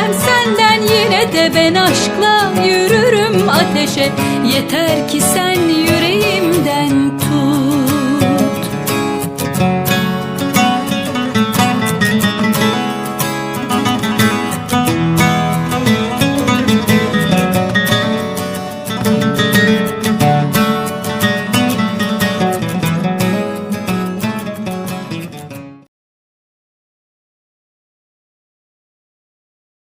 Vazgeçmem senden yine de ben aşkla yürürüm ateşe. Yeter ki sen yüreğimden